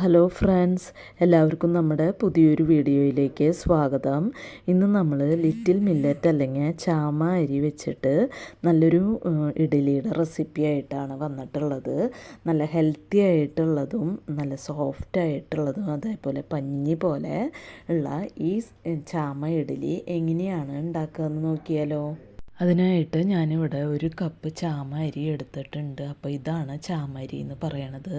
Hello friends എല്ലാവർക്കും നമ്മുടെ പുതിയൊരു വീഡിയോയിലേക്ക് സ്വാഗതം. ഇന്ന് നമ്മൾ ലിറ്റിൽ മില്ലറ്റ് അല്ലെങ്കിൽ ചാമ അരി വെച്ചിട്ട് നല്ലൊരു ഇഡലിയുടെ റെസിപ്പി ആയിട്ടാണ് വന്നിട്ടുള്ളത്. നല്ല ഹെൽത്തി ആയിട്ടുള്ളതും നല്ല സോഫ്റ്റ് ആയിട്ടുള്ളതും അതേപോലെ പഞ്ഞി പോലെ ഉള്ള ഈ ചാമ ഇഡലി എങ്ങനെയാണ് ഉണ്ടാക്കുക എന്ന് നോക്കിയാലോ? അതിനായിട്ട് ഞാനിവിടെ ഒരു കപ്പ് ചാമ അരി എടുത്തിട്ടുണ്ട്. അപ്പോൾ ഇതാണ് ചാമ അരി എന്ന് പറയണത്.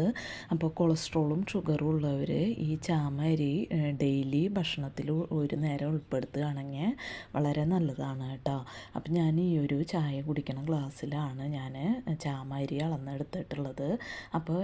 അപ്പോൾ കൊളസ്ട്രോളും ഷുഗറും ഉള്ളവർ ഈ ചാമ അരി ഡെയിലി ഭക്ഷണത്തിൽ ഒരു നേരം ഉൾപ്പെടുത്തുകയാണെങ്കിൽ വളരെ നല്ലതാണ് കേട്ടോ. അപ്പോൾ ഞാൻ ഈ ഒരു ചായ കുടിക്കണ ഗ്ലാസ്സിലാണ് ഞാൻ ചാമ അരി അളന്നെടുത്തിട്ടുള്ളത്. അപ്പോൾ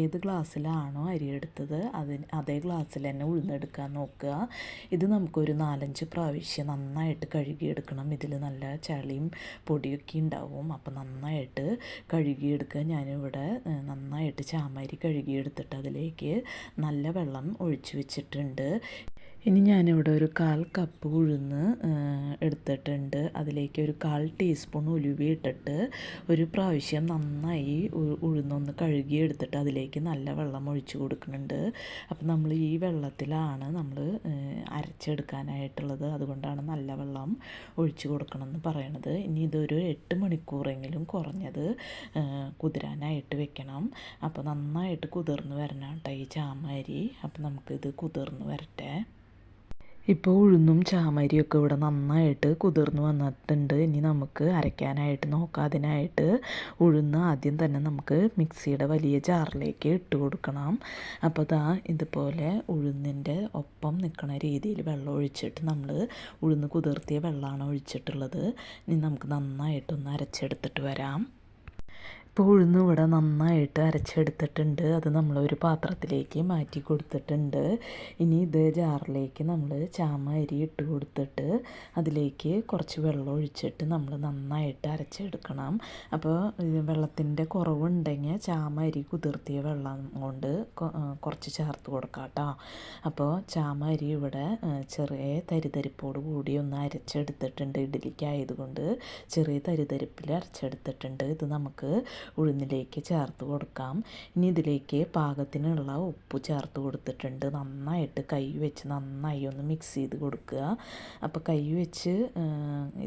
ഏത് ഗ്ലാസ്സിലാണോ അരി എടുത്തത് അതിന് അതേ ഗ്ലാസ്സിൽ തന്നെ ഉഴുന്നെടുക്കാൻ നോക്കുക. ഇത് നമുക്കൊരു നാലഞ്ച് പ്രാവശ്യം നന്നായിട്ട് കഴുകിയെടുക്കണം. ഇതിൽ നല്ല ചളിയും പൊടിയൊക്കെ ഉണ്ടാവും. അപ്പോൾ നന്നായിട്ട് കഴുകിയെടുക്കുക. ഞാനിവിടെ നന്നായിട്ട് ചാമരി കഴുകിയെടുത്തിട്ട് അതിലേക്ക് നല്ല വെള്ളം ഒഴിച്ചു വെച്ചിട്ടുണ്ട്. ഇനി ഞാനിവിടെ ഒരു കാൽ കപ്പ് ഉഴുന്ന് എടുത്തിട്ടുണ്ട്. അതിലേക്ക് ഒരു കാൽ ടീസ്പൂൺ ഉലുവ ഇട്ടിട്ട് ഒരു പ്രാവശ്യം നന്നായി ഉഴുന്നൊന്ന് കഴുകി എടുത്തിട്ട് അതിലേക്ക് നല്ല വെള്ളം ഒഴിച്ചു കൊടുക്കുന്നുണ്ട്. അപ്പം നമ്മൾ ഈ വെള്ളത്തിലാണ് നമ്മൾ അരച്ചെടുക്കാനായിട്ടുള്ളത്. അതുകൊണ്ടാണ് നല്ല വെള്ളം ഒഴിച്ചു കൊടുക്കണം എന്ന് പറയണത്. ഇനി ഇതൊരു എട്ട് മണിക്കൂറെങ്കിലും കുറഞ്ഞത് കുതിരാനായിട്ട് വെക്കണം. അപ്പോൾ നന്നായിട്ട് കുതിർന്ന് വരണം കേട്ടോ ഈ ചാമരി. അപ്പം നമുക്കിത് കുതിർന്ന് വരട്ടെ. ഇപ്പോൾ ഉഴുന്നും ചാമരിയൊക്കെ ഇവിടെ നന്നായിട്ട് കുതിർന്ന് വന്നിട്ടുണ്ട്. ഇനി നമുക്ക് അരയ്ക്കാനായിട്ട് നോക്കാം അതിനായിട്ട് ഉഴുന്ന് ആദ്യം തന്നെ നമുക്ക് മിക്സിയുടെ വലിയ ജാറിലേക്ക് ഇട്ട് കൊടുക്കണം. അപ്പോൾ ദാ ഇതുപോലെ ഉഴുന്നിന്റെ ഒപ്പം നിൽക്കുന്ന രീതിയിൽ വെള്ളം ഒഴിച്ചിട്ട് നമ്മൾ ഉഴുന്ന് കുതിർത്തിയ വെള്ളമാണ് ഒഴിച്ചിട്ടുള്ളത്. ഇനി നമുക്ക് നന്നായിട്ടൊന്ന് അരച്ചെടുത്തിട്ട് വരാം. ഇപ്പോൾ ഉഴുന്ന് ഇവിടെ നന്നായിട്ട് അരച്ചെടുത്തിട്ടുണ്ട്. അത് നമ്മൾ ഒരു പാത്രത്തിലേക്ക് മാറ്റി കൊടുത്തിട്ടുണ്ട്. ഇനി ഇത് ജാറിലേക്ക് നമ്മൾ ചാമ അരി ഇട്ട് കൊടുത്തിട്ട് അതിലേക്ക് കുറച്ച് വെള്ളം ഒഴിച്ചിട്ട് നമ്മൾ നന്നായിട്ട് അരച്ചെടുക്കണം. അപ്പോൾ വെള്ളത്തിന്റെ കുറവുണ്ടെങ്കിൽ ചാമ അരി കുതിർത്തിയ വെള്ളം കൊണ്ട് കുറച്ച് ചേർത്ത് കൊടുക്കാം കേട്ടോ അപ്പോൾ ചാമ അരി ഇവിടെ ചെറിയ തരിതരിപ്പോട് കൂടി ഒന്ന് അരച്ചെടുത്തിട്ടുണ്ട്. ഇഡലിക്കായതുകൊണ്ട് ചെറിയ തരിതരിപ്പിൽ അരച്ചെടുത്തിട്ടുണ്ട്. ഇത് നമുക്ക് ഉഴുന്നിലേക്ക് ചേർത്ത് കൊടുക്കാം. ഇനി ഇതിലേക്ക് പാകത്തിനുള്ള ഉപ്പ് ചേർത്ത് കൊടുത്തിട്ടുണ്ട്. നന്നായിട്ട് കൈ വെച്ച് നന്നായി ഒന്ന് മിക്സ് ചെയ്ത് കൊടുക്കുക. അപ്പോൾ കൈ വെച്ച്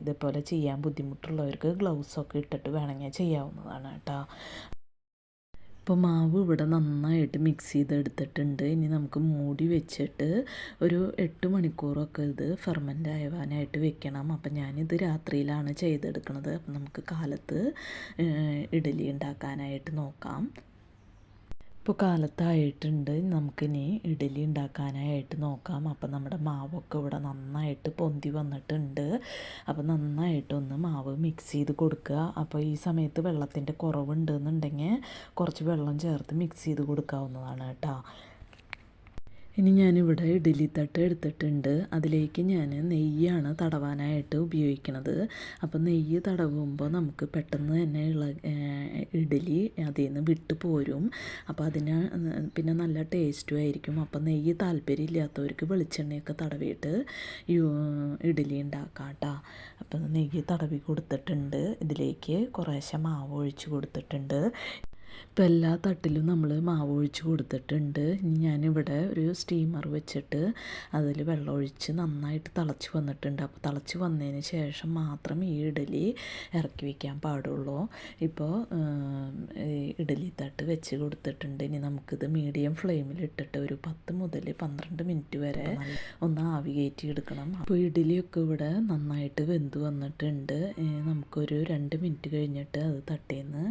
ഇതേപോലെ ചെയ്യാൻ ബുദ്ധിമുട്ടുള്ളവർക്ക് ഗ്ലൗസൊക്കെ ഇട്ടിട്ട് വേണമെങ്കിൽ ചെയ്യാവുന്നതാണ് കേട്ടോ. ഇപ്പോൾ മാവ് ഇവിടെ നന്നായിട്ട് മിക്സ് ചെയ്തെടുത്തിട്ടുണ്ട്. ഇനി നമുക്ക് മൂടി വെച്ചിട്ട് ഒരു എട്ട് മണിക്കൂറൊക്കെ ഇത് ഫെർമെന്റ് ആയവാനായിട്ട് വെക്കണം. അപ്പം ഞാനിത് രാത്രിയിലാണ് ചെയ്തെടുക്കുന്നത് അപ്പം നമുക്ക് കാലത്ത് ഇഡലി ഉണ്ടാക്കാനായിട്ട് നോക്കാം. ഇപ്പോൾ കാലത്തായിട്ടുണ്ട്. നമുക്കിനി ഇഡലി ഉണ്ടാക്കാനായിട്ട് നോക്കാം. അപ്പം നമ്മുടെ മാവൊക്കെ ഇവിടെ നന്നായിട്ട് പൊന്തി വന്നിട്ടുണ്ട്. അപ്പോൾ നന്നായിട്ടൊന്ന് മാവ് മിക്സ് ചെയ്ത് കൊടുക്കുക. അപ്പോൾ ഈ സമയത്ത് വെള്ളത്തിന്റെ കുറവുണ്ടെന്നുണ്ടെങ്കിൽ കുറച്ച് വെള്ളം ചേർത്ത് മിക്സ് ചെയ്ത് കൊടുക്കാവുന്നതാണ് കേട്ടോ. ഇനി ഞാനിവിടെ ഇഡ്ഡലി തട്ട് എടുത്തിട്ടുണ്ട്. അതിലേക്ക് ഞാൻ നെയ്യാണ് തടവാനായിട്ട് ഉപയോഗിക്കുന്നത് അപ്പോൾ നെയ്യ് തടവുമ്പോൾ നമുക്ക് പെട്ടെന്ന് തന്നെ ഇള ഇഡലി അതിൽ നിന്ന് വിട്ടു പോരും. അപ്പോൾ അതിന് പിന്നെ നല്ല ടേസ്റ്റും ആയിരിക്കും. അപ്പോൾ നെയ്യ് താല്പര്യമില്ലാത്തവർക്ക് വെളിച്ചെണ്ണയൊക്കെ തടവിയിട്ട് ഇഡ്ഡലി ഉണ്ടാക്കാം കേട്ടോ അപ്പോൾ നെയ്യ് തടവി കൊടുത്തിട്ടുണ്ട്. ഇതിലേക്ക് കുറേശ്ശെ മാവ് ഒഴിച്ച് കൊടുത്തിട്ടുണ്ട്. ഇപ്പം എല്ലാ തട്ടിലും നമ്മൾ മാവ് ഒഴിച്ച് കൊടുത്തിട്ടുണ്ട്. ഇനി ഞാനിവിടെ ഒരു സ്റ്റീമർ വെച്ചിട്ട് അതിൽ വെള്ളം ഒഴിച്ച് നന്നായിട്ട് തിളച്ച് വന്നിട്ടുണ്ട്. അപ്പോൾ തിളച്ച് വന്നതിന് ശേഷം മാത്രം ഈ ഇഡലി ഇറക്കി വയ്ക്കാൻ പാടുള്ളൂ. ഇപ്പോൾ ഇഡലി തട്ട് വെച്ച് കൊടുത്തിട്ടുണ്ട്. ഇനി നമുക്കിത് മീഡിയം ഫ്ലെയിമിൽ ഇട്ടിട്ട് ഒരു പത്ത് മുതൽ പന്ത്രണ്ട് മിനിറ്റ് വരെ ഒന്ന് ആവി കയറ്റി എടുക്കണം അപ്പോൾ ഇഡലിയൊക്കെ ഇവിടെ നന്നായിട്ട് വെന്ത് വന്നിട്ടുണ്ട്. നമുക്കൊരു രണ്ട് മിനിറ്റ് കഴിഞ്ഞിട്ട് അത് തട്ടേന്ന്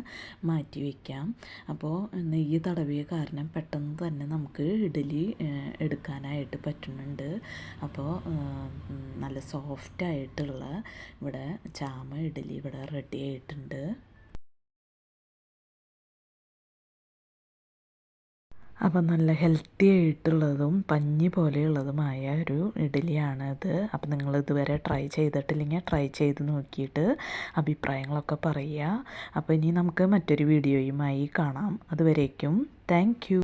മാറ്റി വയ്ക്കാം അപ്പോൾ നെയ്യ് തടവിയ കാരണം പെട്ടെന്ന് തന്നെ നമുക്ക് ഇഡലി എടുക്കാനായിട്ട് പറ്റുന്നുണ്ട്. അപ്പോൾ നല്ല സോഫ്റ്റായിട്ടുള്ള ഇവിടെ ചാമ ഇഡലി ഇവിടെ റെഡി ആയിട്ടുണ്ട്. അപ്പം നല്ല ഹെൽത്തി ആയിട്ടുള്ളതും പഞ്ഞി പോലെയുള്ളതുമായ ഒരു ഇഡലിയാണ് ഇത് അപ്പം നിങ്ങൾ ഇതുവരെ ട്രൈ ചെയ്തിട്ടില്ലെങ്കിൽ ട്രൈ ചെയ്ത് നോക്കിയിട്ട് അഭിപ്രായങ്ങളൊക്കെ പറയുക. അപ്പോൾ ഇനി നമുക്ക് മറ്റൊരു വീഡിയോയുമായി കാണാം. അതുവരേക്കും താങ്ക്